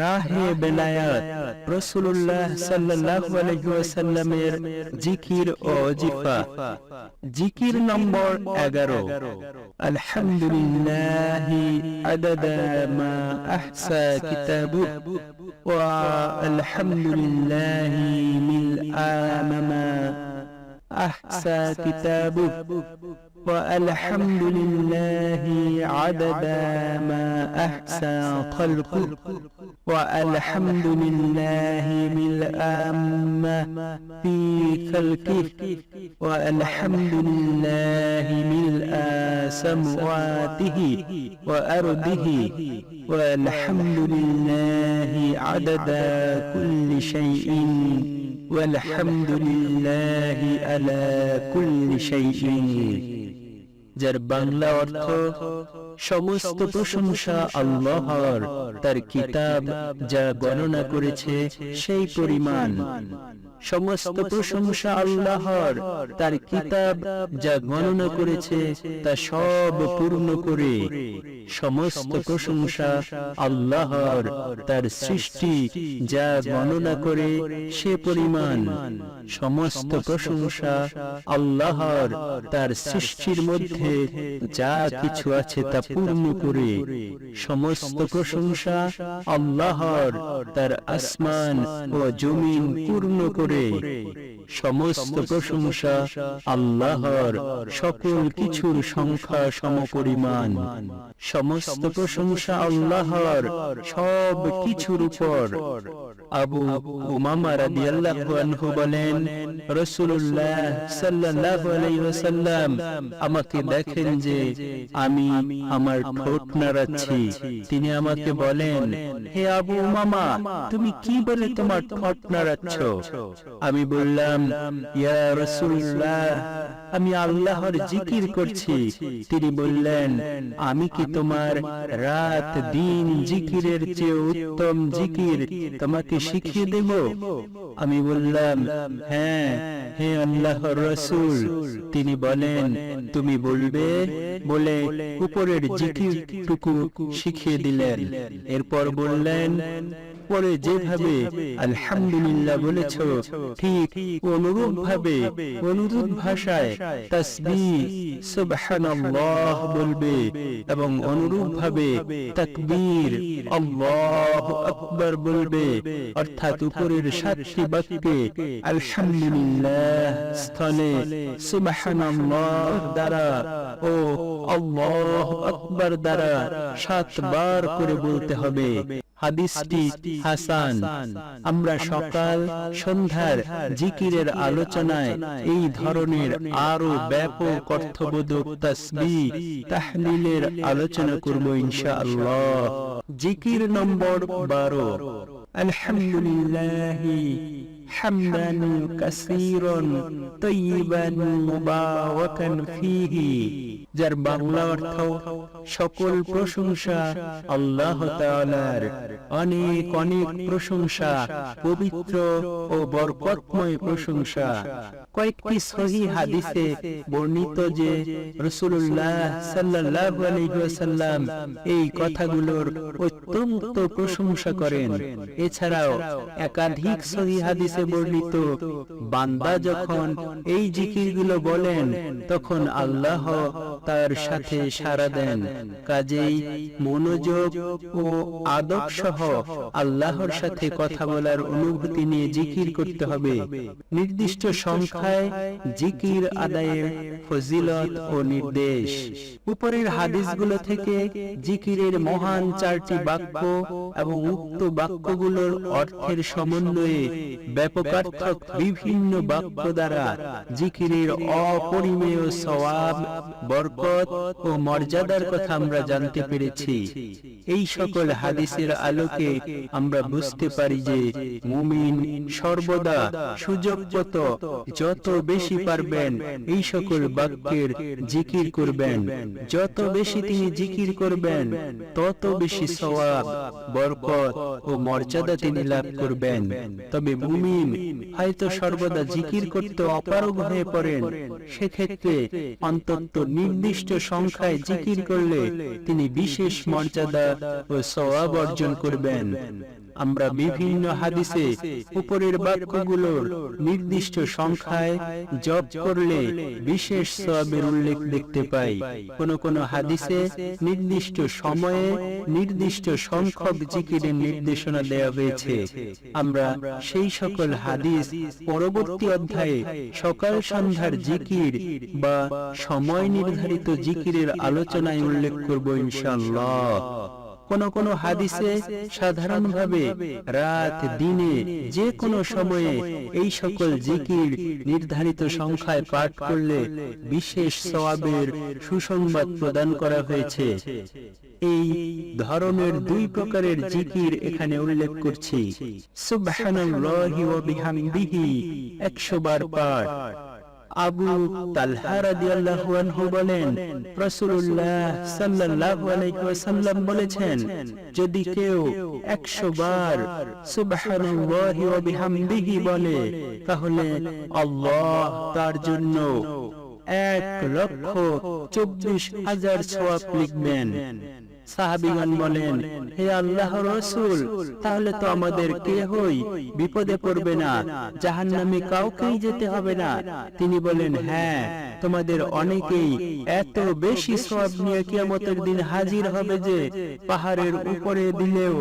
রাহে বেলায়াত রসুল্লাহ সাল্লাল্লাহু আলাইহি ওয়াসাল্লামের জিকির ও জিফা জিকির নম্বর 11 আলহামদুলিল্লাহ আদাদা মা আহসা কিতাবু ওয়া আলহামদুলিল্লাহ মিলআ মা أحسى كتابه والحمد لله عدد ما أحسى خلقه والحمد لله ملء ما في خلقه والحمد لله ملء سمواته وأرضه والحمد لله عدد كل شيء والحمد لله على كل شيء যার বাংলা অর্থ সমস্ত প্রশংসা আল্লাহর তার কিতাব যা গণনা করেছে সেই পরিমাণ। সমস্ত প্রশংসা আল্লাহর। তার কিতাব যা গণনা করেছে তা সব পূর্ণ করে সমস্ত প্রশংসা আল্লাহর তার সৃষ্টি যা গণনা করে সে পরিমাণ। সমস্ত প্রশংসা আল্লাহর তার সৃষ্টির মধ্যে যা কিছু আছে তা পূর্ণ করে সমস্ত প্রশংসা আল্লাহর তার আসমান ও জমিন পূর্ণ করে সমস্ত প্রশংসা আল্লাহর সকল কিছুর সংখ্যা সমপরিমাণ। সমস্ত প্রশংসা আল্লাহর সব কিছুর উপর। আবু উমামা রাদিয়াল্লাহু আনহু বলেন, রাসূলুল্লাহ সাল্লাল্লাহু আলাইহি ওয়াসাল্লাম আমাকে দেখেন যে আমি আমার ঠোঁট নাড়াচ্ছি। তিনি আমাকে বলেন, হে আবু উমামা, তুমি কি বলে তোমার ঠোঁট নাড়াচ্ছ? আমি বললাম, ইয়া রাসূলুল্লাহ, আমি আল্লাহর জিকির করছি। তিনি বললেন, আমি কি তোমার রাত দিন জিকিরের চেয়ে উত্তম জিকির তোমাকে শিখিয়ে দেব। আমি বললাম হ্যাঁ হে আল্লাহ রসুল, তিনি বলেন, তুমি বলবে? বলে উপরের জিকিরটুকু শিখিয়ে দিলেন। এরপর বললেন পরে যেভাবে আলহামদুলিল্লাহ বলেছ, ঠিক অনুরূপ ভাবে অনুরূপ ভাষায় তসবি সুবহানাল্লাহ বলবে এবং অনুরূপ ভাবে তাকবীর আল্লাহু আকবার বলবে। অর্থাৎ উপরের সাতটি বাক্যে আলহামদুলিল্লাহ স্থলে সুবহানাল্লাহ দ্বারা ও আল্লাহু আকবার দ্বারা সাতবার করে বলতে হবে। হাদিসটি হাসান আমরা সকাল সন্ধ্যার জিকিরের আলোচনায় এই ধরনের আরো ব্যাপক অর্থবোধক তসবি তাহলিলের আলোচনা করব ইনশাআল্লাহ জিকির নম্বর বারো আলহামদুলিল্লাহ حمدا كثيرا طيبا مباركا فيه যার বাংলা অর্থ সকল প্রশংসা আল্লাহ অনেক অনেক প্রশংসা, পবিত্র ও বরকতময় প্রশংসা। কয়েকটি সহি হাদিসে বর্ণিত যে রাসূলুল্লাহ সাল্লাল্লাহু আলাইহি এই কথাগুলোর অত্যন্ত প্রশংসা করেন। এছাড়াও একাধিক সহি হাদিসে বর্ণিত, বান্দা যখন এই জিকিরগুলো বলেন, তখন আল্লাহ তার সাথে সাড়া দেন। কাজেই মনোযোগ ও আদব সহ আল্লাহর সাথে কথা বলার অনুভূতি নিয়ে জিকির করতে হবে। নির্দিষ্ট সংখ্যায় জিকির আদায়ের ফজিলত ও নির্দেশ। উপরের হাদিসগুলো থেকে জিকিরের মহান চারটি বাক্য এবং উক্ত বাক্যগুলোর অর্থের সমন্বয়ে ব্যাপকার্থক বিভিন্ন বাক্য দ্বারা জিকিরের অপরিমেয় সওয়াব বরকত ও মর্যাদার কথা আমরা জানতে পেরেছি। এই সকল হাদিসের আলোকে আমরা বুঝতে পারি যে মুমিন সর্বদা সুযোগ পত যত বেশি পারবেন এই সকল বাক্যের জিকির করবেন। যত বেশি তিনি জিকির করবেন, তত বেশি সওয়াব, বরকত ও মর্যাদা তিনি লাভ করবেন। তবে মুমিন হয়তো সর্বদা জিকির করতে অপারগ হয়ে পড়েন। সেক্ষেত্রে অন্তত নির্দিষ্ট সংখ্যায় জিকির করলে তিনি বিশেষ মর্যাদা ও সওয়াব অর্জন করবেন। আমরা বিভিন্ন হাদিসে উপরের বাক্যগুলোর নির্দিষ্ট সংখ্যায় জপ করলে বিশেষ সওয়াবের উল্লেখ দেখতে পাই। কোন কোন হাদিসে নির্দিষ্ট সময়ে নির্দিষ্ট সংখ্যক জিকিরের নির্দেশনা দেওয়া হয়েছে। আমরা সেই সকল হাদিস পরবর্তী অধ্যায়ে সকাল সন্ধ্যার জিকির বা সময় নির্ধারিত জিকিরের আলোচনায় উল্লেখ করব ইনশাআল্লাহ। কোন কোন হাদিসে সাধারণভাবে রাত দিনে যে কোনো সময়ে এই সকল জিকির নির্ধারিত সংখ্যায় পাঠ করলে বিশেষ সওয়াবের সুসংবাদ প্রদান করা হয়েছে। এই ধরনের দুই প্রকারের জিকির এখানে উল্লেখ করছি। সুবহানাল্লাহি ওয়া বিহামদিহি। 100 বার পাঠ। আবু তালহা রাদিয়াল্লাহু আনহু বলেন, রাসূলুল্লাহ সাল্লাল্লাহু আলাইহি ওয়াসাল্লাম বলেছেন, যদি কেউ 100 বার সুবহানাল্লাহি ওয়া বিহামদিহি বলে, তাহলে আল্লাহ তার জন্য এক লক্ষ চব্বিশ হাজার সওয়াব লিখবেন। সাহাবিগণ বলেন হে আল্লাহ রসুল তাহলে তো আমাদের কেহই? বিপদে পড়বে না। জাহান নামে কাউকেই যেতে হবে না। তিনি বলেন হ্যাঁ তোমাদের অনেকেই এত বেশি সব নিয়ে কিয়ামতের দিন হাজির হবে যে পাহাড়ের উপরে দিলেও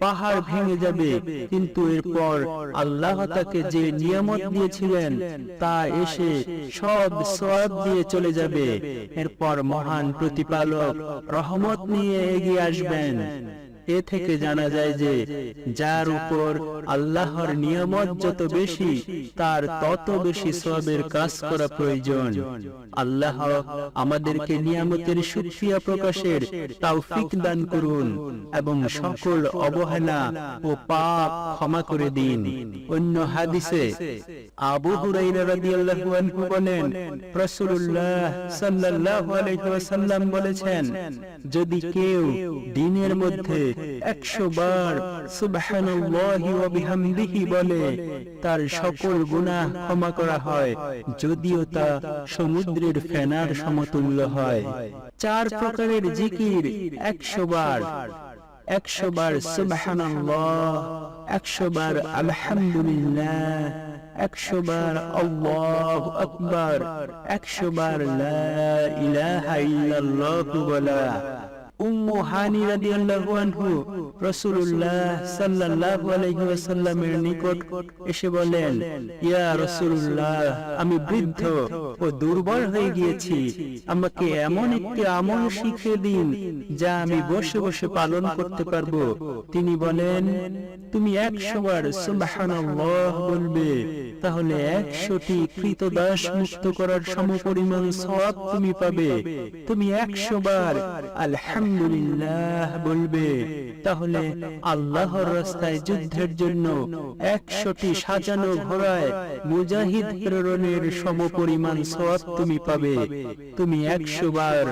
পাহাড় ভেঙে যাবে। কিন্তু এরপর আল্লাহ তাকে যে নিয়ামত দিয়েছিলেন তা এসে সব সব দিয়ে চলে যাবে। এরপর মহান প্রতিপালক রহমত নিয়ে এগিয়ে আসবেন। এ থেকে জানা যায় যে যার উপর আল্লাহর নিয়ামত যত বেশি তার তত বেশি সবের কাজ করা প্রয়োজন। আল্লাহ আমাদেরকে নিয়ামতের সুক্রিয়া প্রকাশের তৌফিক দান করুন এবং সকল অবহেলা ও পাপ ক্ষমা করে দিন। অন্য হাদিসে আবু হুরাইরা রাদিয়াল্লাহু আনহু বলেন রাসূলুল্লাহ সাল্লাল্লাহু আলাইহি ওয়াসাল্লাম বলেছেন যদি কেউ দিনের মধ্যে একশো বার সুবহানাল্লাহি বলে, তার সকল গুনাহ ক্ষমা করা হয়, যদিও তা সমুদ্রের ফেনার সমতুল্য হয়। চার প্রকারের জিকির একশো বার একশো বার সুবহানাল্লাহ একশো বার আলহামদুলিল্লাহ একশো বার আল্লাহ আকবার একশো বার লা ইলাহা ইল্লাল্লাহ বলা। উম্মু হানি রাদিয়াল্লাহু আনহু রাসূলুল্লাহ সাল্লাল্লাহু আলাইহি নিকট এসে বলেন, ইয়া রাসূলুল্লাহ, আমি বৃদ্ধ ও দুর্বল হয়ে গিয়েছি। আমাকে এমন একটি আমল শিখিয়ে দিন যা আমি বসে বসে পালন করতে পারব। তিনি বলেন, তুমি একশো বার সুবহানাল্লাহ বলবে, তাহলে একশোটি কৃতদাস মুক্ত করার সমপরিমাণ সব তুমি পাবে। তুমি একশো বার আলহামদুলিল্লাহ বলবে তাহলে আল্লাহর রাস্তায় যুদ্ধের জন্য একশোটি সাজানো ঘোড়ায় মুজাহিদ প্রেরণের সমপরিমাণ সওয়াব তুমি পাবে। তুমি একশো বার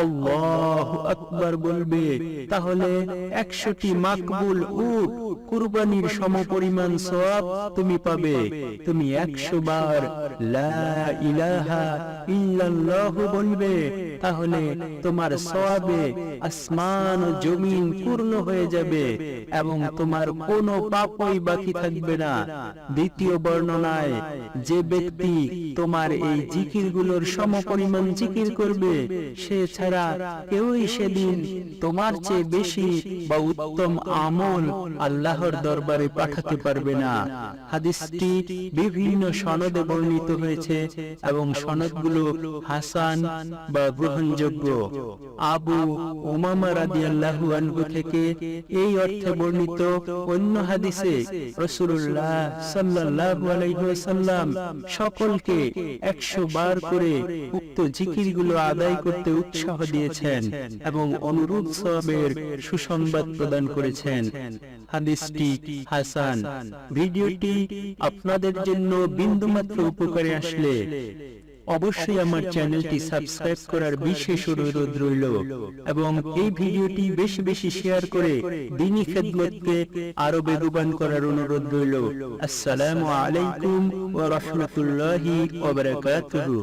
আল্লাহ আকবার বলবে। তাহলে একশোটি মাকবুল উট কুরবানির সমপরিমাণ সওয়াব তুমি পাবে। তুমি একশো বার লা ইলাহা ইল্লাল্লাহ বলবে। তাহলে তোমার সওয়াবে আসমান ও জমিন পূর্ণ হয়ে যাবে এবং তোমার কোনো পাপই বাকি থাকবে না। দ্বিতীয় বর্ণনায় যে ব্যক্তি তোমার এই জিকিরগুলোর সমপরিমাণ জিকির করবে সে ছাড়া কেউই সেদিন তোমার চেয়ে বেশি বা উত্তম আমল আল্লাহর দরবারে পাঠাতে পারবে না। হাদিসটি বিভিন্ন সনদে বর্ণিত হয়েছে এবং সনদগুলো হাসান বা গ্রহণযোগ্য। আবু উমামা রাদিয়াল্লাহু আনহু থেকে এই অর্থে বর্ণিত অন্য হাদিসে রাসূলুল্লাহ সাল্লাল্লাহু আলাইহি ওয়াসাল্লাম সকলকে 100 বার করে উক্ত জিকিরগুলো আদায় করতে উৎসাহ দিয়েছেন এবং অনুরূপ সওয়াবের সুসংবাদ প্রদান করেছেন। হাদিসটি হাসান। ভিডিওটি আপনাদের জন্য বিন্দুমাত্র উপকারে আসলে অবশ্যই আমার চ্যানেলটি সাবস্ক্রাইব করার বিশেষ অনুরোধ রইল এবং এই ভিডিওটি বেশি বেশি শেয়ার করে দিনী খেদমতকে আরও বেগবান করার অনুরোধ রইল। আসসালামু আলাইকুম ওয়া রাহমাতুল্লাহি ওয়া বারাকাতুহু।